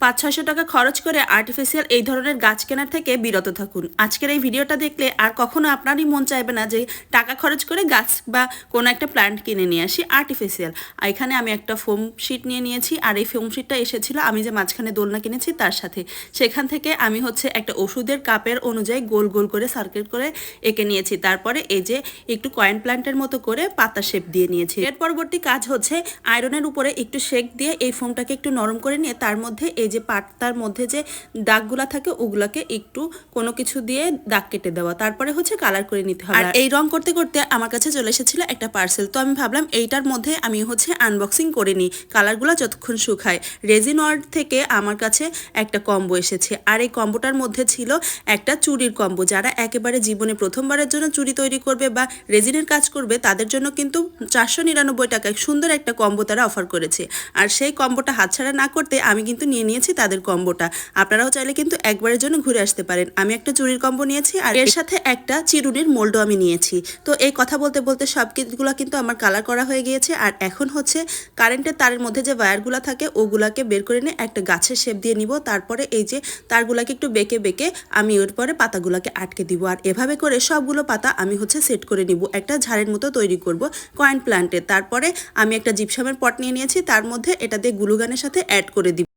পাঁচ ছয়শো টাকা খরচ করে আর্টিফিশিয়াল এই ধরনের গাছ কেনার থেকে বিরত থাকুন। আজকের এই ভিডিওটা দেখলে আর কখনো আপনারই মন চাইবে না যে টাকা খরচ করে গাছ বা কোনো একটা প্ল্যান্ট কিনে নিয়ে আসি আর্টিফিশিয়াল আর এখানে আমি একটা ফোম শিট নিয়ে নিয়েছি আর এই ফোম শিটটা এসেছিল, আমি যে মাঝখানে দোলনা কিনেছি তার সাথে। সেখান থেকে আমি হচ্ছে একটা ওষুধের কাপের অনুযায়ী গোল গোল করে সার্কেল করে এঁকে নিয়েছি। তারপরে এই যে একটু কয়েন প্ল্যান্টের মতো করে পাতা শেপ দিয়ে নিয়েছি। এর পরবর্তী কাজ হচ্ছে আয়রনের উপরে একটু শেক দিয়ে এই ফোমটাকে একটু নরম করে নিয়ে তার মধ্যে এই যে পাতার মধ্যে যে দাগগুলা থাকে, ওগুলাকে একটু কোনো কিছু দিয়ে দাগ কেটে দেওয়া। তারপরে হচ্ছে কালার করে নিতে হবে। আর এই রং করতে করতে আমার কাছে চলে এসেছিল একটা পার্সেল তো আমি ভাবলাম এইটার মধ্যে আমি হচ্ছে আনবক্সিং করে নিই। কালারগুলো যতক্ষণ শুকায়। রেজিন ওয়ার্ড থেকে আমার কাছে একটা কম্বো এসেছে। আর এই কম্বোটার মধ্যে ছিল একটা চুরির কম্বো যারা একেবারে জীবনে প্রথমবারের জন্য চুড়ি তৈরি করবে বা রেজিনের কাজ করবে, তাদের জন্য কিন্তু চারশো নিরানব্বই টাকায় সুন্দর একটা কম্বো তারা অফার করেছে। আর সেই কম্বোটা হাতছাড়া না করতে আমি কিন্তু নিয়ে নিয়ে নিয়েছি তাদের কম্বোটা। আপনারাও চাইলে কিন্তু একবারের জন্য ঘুরে আসতে পারেন। আমি একটা চুরির কম্বো নিয়েছি আর এর সাথে একটা চিরুনির মোল্ডও আমি নিয়েছি। তো এই কথা বলতে বলতে সব কিছুগুলো কিন্তু আমার কালার করা হয়ে গিয়েছে। আর এখন হচ্ছে কারেন্টের তারের মধ্যে যে ওয়্যারগুলো থাকে, ওগুলাকে বের করে নিয়ে একটা গাছের শেপ দিয়ে নিব। তারপরে এই যে তারগুলাকে একটু বেঁকে বেঁকে আমি ওর পরে পাতাগুলোকে আটকে দিব। আর এভাবে করে সবগুলো পাতা আমি হচ্ছে সেট করে নিব। একটা ঝাড়ের মতো তৈরি করব কয়েন প্লান্টের তারপরে আমি একটা জিপসামের পট নিয়ে নিয়েছি। তার মধ্যে এটা দিয়ে গ্লুগানের সাথে অ্যাড করে দিব।